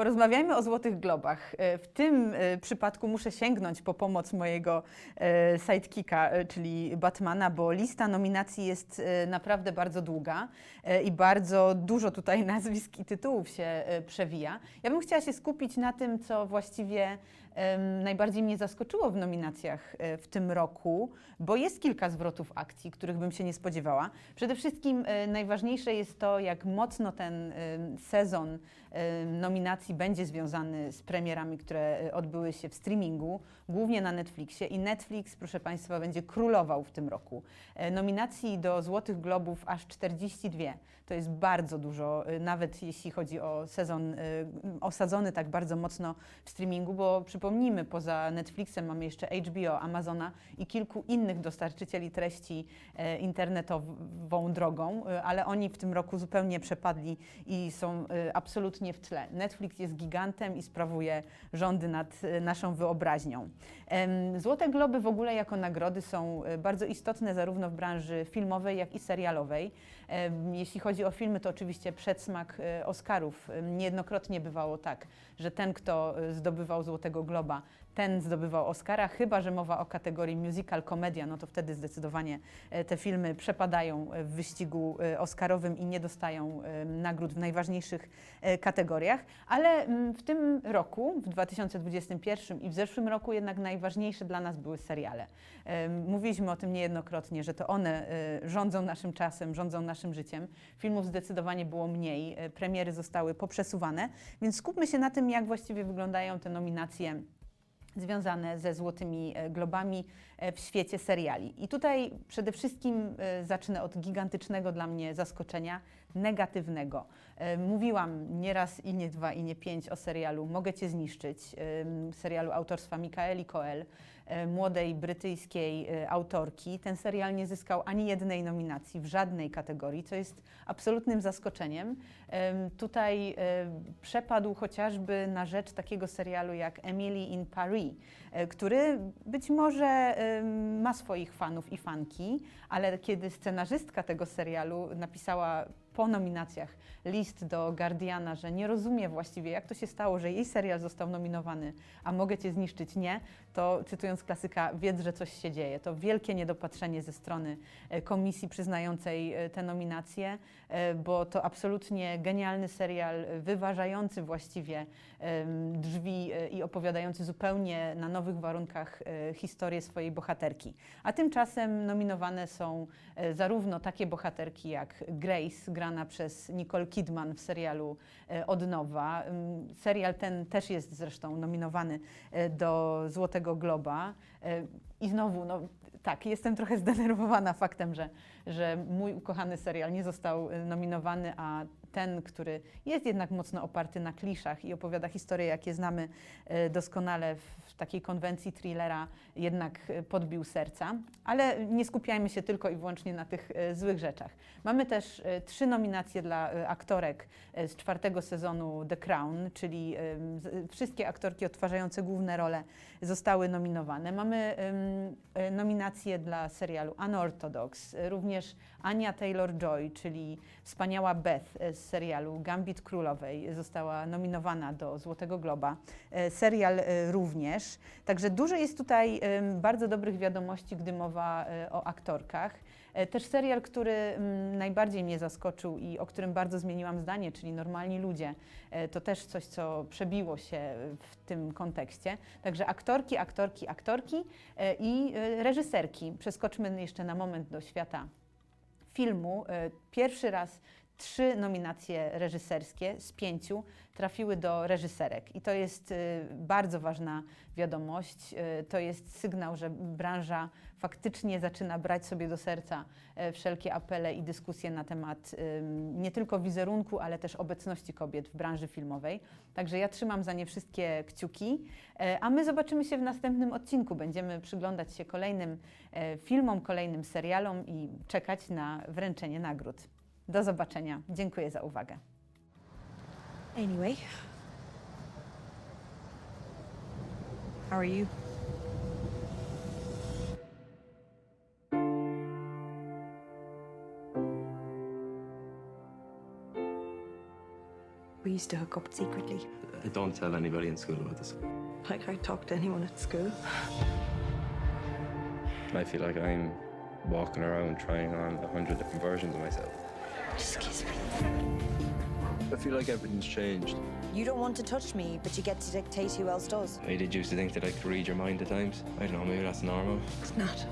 Porozmawiajmy o Złotych Globach. E, W tym e, przypadku muszę sięgnąć po pomoc mojego e, sidekicka, czyli Batmana, bo lista nominacji jest naprawdę bardzo długa i bardzo dużo tutaj nazwisk i tytułów się przewija. Ja bym chciała się skupić na tym, co właściwie najbardziej mnie zaskoczyło w nominacjach e, w tym roku, bo jest kilka zwrotów akcji, których bym się nie spodziewała. Przede wszystkim e, najważniejsze jest to, jak mocno ten sezon nominacji będzie związany z premierami, które e, odbyły się w streamingu, głównie na Netflixie. I Netflix, proszę Państwa, będzie królował w tym roku. Nominacji do Złotych Globów aż 42. To jest bardzo dużo, nawet jeśli chodzi o sezon osadzony tak bardzo mocno w streamingu, bo przypomnijmy, poza Netflixem mamy jeszcze HBO, Amazona i kilku innych dostarczycieli treści e, internetową drogą, e, ale oni w tym roku zupełnie przepadli i są e, absolutnie w tle. Netflix jest gigantem i sprawuje rządy nad naszą wyobraźnią. Złote Globy w ogóle jako nagrody są bardzo istotne zarówno w branży filmowej, jak i serialowej. Jeśli chodzi o filmy, to oczywiście przedsmak e, Oscarów. Niejednokrotnie bywało tak, że ten, kto e, zdobywał Złotego Globa, ten zdobywał Oscara, chyba że mowa o kategorii musical, komedia, no to wtedy zdecydowanie e, te filmy przepadają e, w wyścigu e, Oscarowym i nie dostają nagród w najważniejszych kategoriach. Ale w tym roku, w 2021 i w zeszłym roku jednak najważniejsze dla nas były seriale. Mówiliśmy o tym niejednokrotnie, że to one rządzą naszym czasem, rządzą naszym życiem. Filmów zdecydowanie było mniej, premiery zostały poprzesuwane, więc skupmy się na tym, jak właściwie wyglądają te nominacje związane ze Złotymi e, Globami e, w świecie seriali. I tutaj przede wszystkim e, zacznę od gigantycznego dla mnie zaskoczenia, negatywnego. Mówiłam nie raz i nie dwa i nie pięć o serialu Mogę Cię zniszczyć, serialu autorstwa Mikaeli Coel, młodej brytyjskiej autorki. Ten serial nie zyskał ani jednej nominacji w żadnej kategorii, co jest absolutnym zaskoczeniem. Em, Tutaj przepadł chociażby na rzecz takiego serialu jak Emily in Paris, e, który być może ma swoich fanów i fanki, ale kiedy scenarzystka tego serialu napisała po nominacjach list do Guardiana, że nie rozumie właściwie, jak to się stało, że jej serial został nominowany, a mogę cię zniszczyć nie, to cytując klasyka, wiedz, że coś się dzieje. To wielkie niedopatrzenie ze strony e, komisji przyznającej e, te nominacje, e, bo to absolutnie genialny serial, wyważający właściwie drzwi i opowiadający zupełnie na nowych warunkach historię swojej bohaterki. A tymczasem nominowane są zarówno takie bohaterki jak Grace, grana przez Nicole Kidman w serialu e, Od nowa. Ym, Serial ten też jest zresztą nominowany e, do Złotego Globa. E, I znowu, no tak, jestem trochę zdenerwowana faktem, że, że mój ukochany serial nie został nominowany, a ten, który jest jednak mocno oparty na kliszach i opowiada historie, jakie znamy e, doskonale w, takiej konwencji thrillera, jednak e, podbił serca. Ale nie skupiajmy się tylko i wyłącznie na tych e, złych rzeczach. Mamy też trzy nominacje dla aktorek z czwartego sezonu The Crown, czyli wszystkie aktorki odtwarzające główne role zostały nominowane. Mamy nominacje dla serialu Unorthodox, również Ania Taylor-Joy, czyli wspaniała Beth z serialu Gambit Królowej została nominowana do Złotego Globa. E, Serial e, również. Także dużo jest tutaj bardzo dobrych wiadomości, gdy mowa e, o aktorkach. Też serial, który najbardziej mnie zaskoczył i o którym bardzo zmieniłam zdanie, czyli Normalni Ludzie. To też coś, co przebiło się w tym kontekście. Także aktorki, aktorki, aktorki i reżyserki. Przeskoczmy jeszcze na moment do świata filmu. Pierwszy raz trzy nominacje reżyserskie z pięciu trafiły do reżyserek. I to jest e, bardzo ważna wiadomość. E, To jest sygnał, że branża faktycznie zaczyna brać sobie do serca e, wszelkie apele i dyskusje na temat em, nie tylko wizerunku, ale też obecności kobiet w branży filmowej. Także ja trzymam za nie wszystkie kciuki, e, a my zobaczymy się w następnym odcinku. Będziemy przyglądać się kolejnym e, filmom, kolejnym serialom i czekać na wręczenie nagród. Do zobaczenia. Dziękuję za uwagę. Anyway. How are you? We used to hook up secretly. I don't tell anybody in school about this. Like I talk to anyone at school. I feel like I'm walking around trying on a hundred different versions of myself. Just kiss me. I feel like everything's changed. You don't want to touch me, but you get to dictate who else does. I did used to think that I could read your mind at times. I don't know, maybe that's normal. It's not.